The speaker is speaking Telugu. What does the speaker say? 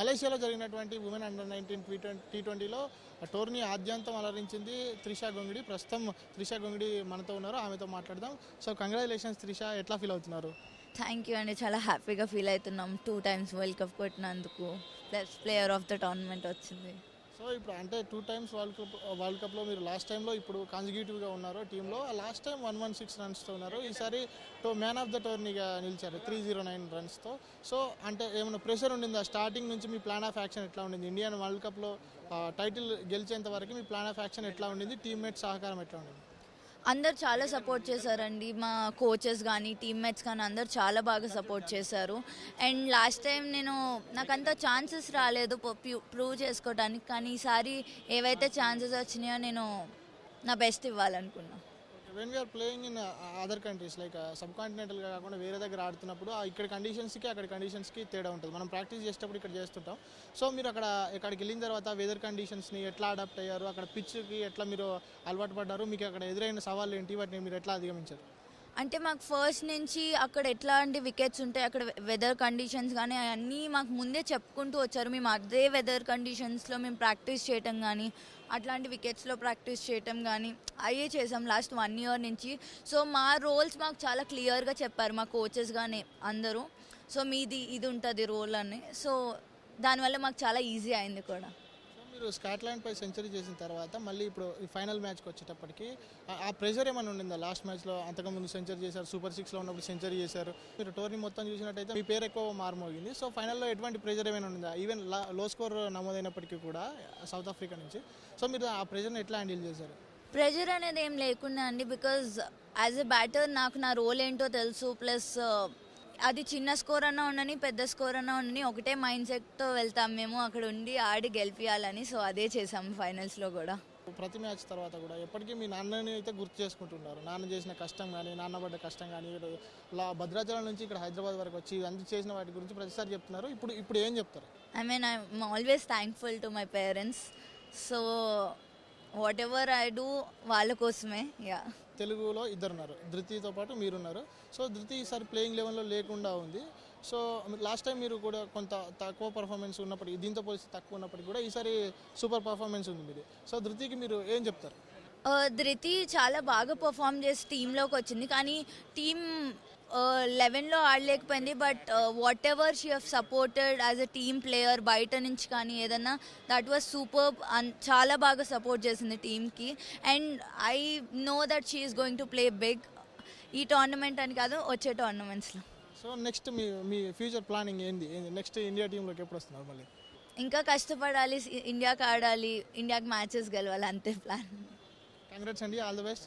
మలేషియాలో జరిగినటువంటి women under nineteen T twenty T ట్వంటీలో టోర్నీ ఆద్యంతం అలరించింది త్రిషా గొంగిడి. ప్రస్తుతం త్రిషా గొంగిడి మనతో ఉన్నారు ఆమెతో మాట్లాడదాం. సో కంగ్రాచులేషన్స్ త్రిష ఎట్లా ఫీల్ అవుతున్నారు? థ్యాంక్ యూ అండి చాలా హ్యాపీగా ఫీల్ అవుతున్నాం. Two times world cup కొట్టినందుకు plus player of the tournament వచ్చింది. సో ఇప్పుడు అంటే two times world cup world కప్లో మీరు లాస్ట్ టైంలో ఇప్పుడు కాన్సిక్యూటివ్గా ఉన్నారు టీంలో last time one one six రన్స్తో ఉన్నారు. ఈసారి టో మ్యాన్ ఆఫ్ ద టోర్నీగా నిలిచారు త్రీ జీరో నైన్ రన్స్తో సో అంటే ఏమైనా ప్రెషర్ ఉండిందా? స్టార్టింగ్ నుంచి మీ ప్లాన్ ఆఫ్ యాక్షన్ ఎట్లా ఉండింది? ఇండియన్ వరల్డ్ కప్లో టైటిల్ గెలిచేంత వరకు మీ ప్లాన్ ఆఫ్ యాక్షన్ ఎట్లా ఉండింది? టీమ్మేట్ సహకారం ఎట్లా ఉండింది? అందరు చాలా సపోర్ట్ చేశారండి. మా కోచెస్ కానీ టీమ్మేట్స్ కానీ అందరు చాలా బాగా సపోర్ట్ చేశారు. అండ్ లాస్ట్ టైం నేను నాకు అంత ఛాన్సెస్ రాలేదు ప్రూవ్ చేసుకోవడానికి కానీ ఈసారి ఏవైతే ఛాన్సెస్ వచ్చినాయో నేను నా best ఇవ్వాలనుకున్నాను when we are playing in other countries like sub కాంటినెంటల్గా కాకుండా వేరే దగ్గర ఆడుతున్నప్పుడు ఆ ఇక్కడ కండిషన్స్కి అక్కడ కండిషన్స్కి తేడా ఉంటుంది. మనం ప్రాక్టీస్ చేసేటప్పుడు ఇక్కడ చేస్తుంటాం. సో మీరు అక్కడ ఇక్కడికి వెళ్ళిన తర్వాత వెదర్ కండిషన్స్ని ఎట్లా అడాప్ట్ అయ్యారు? అక్కడ పిచ్కి ఎట్లా మీరు అలవాటు పడ్డారు? మీకు అక్కడ ఎదురైన సవాళ్ళు ఏంటి? వాటిని మీరు ఎట్లా అధిగమించారు? అంటే మాకు ఫస్ట్ నుంచి అక్కడ ఎట్లాంటి వికెట్స్ ఉంటాయి అక్కడ వెదర్ కండిషన్స్ కానీ అవన్నీ మాకు ముందే చెప్పుకుంటూ వచ్చారు. మేము అదే వెదర్ కండిషన్స్లో మేము ప్రాక్టీస్ చేయటం కానీ అట్లాంటి వికెట్స్లో ప్రాక్టీస్ చేయటం కానీ అయ్యే చేసాం లాస్ట్ వన్ ఇయర్ నుంచి. సో మా రోల్స్ మాకు చాలా క్లియర్గా చెప్పారు మా కోచెస్ కానీ అందరూ. సో మీది ఇది ఉంటుంది రోల్ అని. సో దానివల్ల మాకు చాలా ఈజీ అయింది కూడా. మీరు స్కాట్లాండ్ పై సెంచరీ చేసిన తర్వాత మళ్ళీ ఇప్పుడు ఈ ఫైనల్ మ్యాచ్కి వచ్చేటప్పటికి ఆ- ఆ ప్రెషర్ ఏమైనా ఉండిందా? లాస్ట్ మ్యాచ్లో అంతకుముందు సెంచరీ చేశారు సూపర్ సిక్స్లో ఉన్నప్పుడు సెంచరీ చేశారు. మీరు టోర్నీ మొత్తం చూసినట్టయితే మీ పేరు ఎక్కువ మారుమోగింది. సో ఫైనల్లో ఎటువంటి ప్రెషర్ ఏమైనా ఉండిందా? ఈవెన్లో స్కోర్ నమోదైనప్పటికీ కూడా సౌత్ ఆఫ్రికా నుంచి. సో మీరు ఆ ప్రెషర్ని ఎట్లా హ్యాండిల్ చేశారు? ప్రెషర్ అనేది ఏం లేకుండా అండి బికాజ్ యాజ్ ఎ బ్యాటర్ నాకు నా రోల్ ఏంటో తెలుసు ప్లస్ అది చిన్న స్కోర్ అన్నా ఉండని పెద్ద స్కోర్ అన్నా ఉండని ఒకటే మైండ్ సెట్తో వెళ్తాం మేము. అక్కడ ఉండి ఆడి గెలిపియాలని సో అదే చేసాం ఫైనల్స్లో కూడా. ప్రతి మ్యాచ్ తర్వాత కూడా ఎప్పటికీ మీ నాన్నని అయితే గుర్తు చేసుకుంటున్నారు. నాన్న చేసిన కష్టం కానీ నాన్న పడ్డ కష్టం కానీ భద్రాచలం నుంచి ఇక్కడ హైదరాబాద్ వరకు వచ్చి ఇదంతా చేసిన వాటి గురించి ప్రతిసారి చెప్తున్నారు. ఇప్పుడు ఇప్పుడు ఏం చెప్తారు? I mean I'm always thankful to my parents so whatever I do వాళ్ళ కోసమే యా తెలుగులో ఇద్దరున్నారు. ధృతితో పాటు మీరున్నారు. సో ధృతి ఈసారి ప్లేయింగ్ లెవెల్లో లేకుండా ఉంది. సో లాస్ట్ టైం మీరు కూడా కొంత తక్కువ పర్ఫార్మెన్స్ ఉన్నప్పటికీ దీంతో పోలిస్తే తక్కువ ఉన్నప్పటికీ కూడా ఈసారి సూపర్ పర్ఫార్మెన్స్ ఉంది మీది. సో ధృతికి మీరు ఏం చెప్తారు? ఆ, ధృతి చాలా బాగా పర్ఫామ్ చేసి టీంలోకి వచ్చింది. కానీ టీమ్ లెవెన్లో ఆడలేకపోయింది but whatever she have supported as a team player బయట నుంచి కానీ ఏదన్నా దట్ వాజ్ సూపర్ చాలా బాగా సపోర్ట్ చేసింది టీమ్కి and I know that she is going to play big ఈ టోర్నమెంట్ అని కాదు వచ్చే టోర్నమెంట్స్లో సో నెక్స్ట్ మీ మీ ఫ్యూచర్ ప్లానింగ్ ఏంది? నెక్స్ట్ ఇండియా టీంలోకి ఎప్పుడు వస్తున్నారు మళ్ళీ? ఇంకా కష్టపడాలి ఇండియాకి ఆడాలి ఇండియాకి మ్యాచెస్ గెలవాలి అంతే ప్లాన్ కంగ్రాట్స్ అండి ఆల్ ది బెస్ట్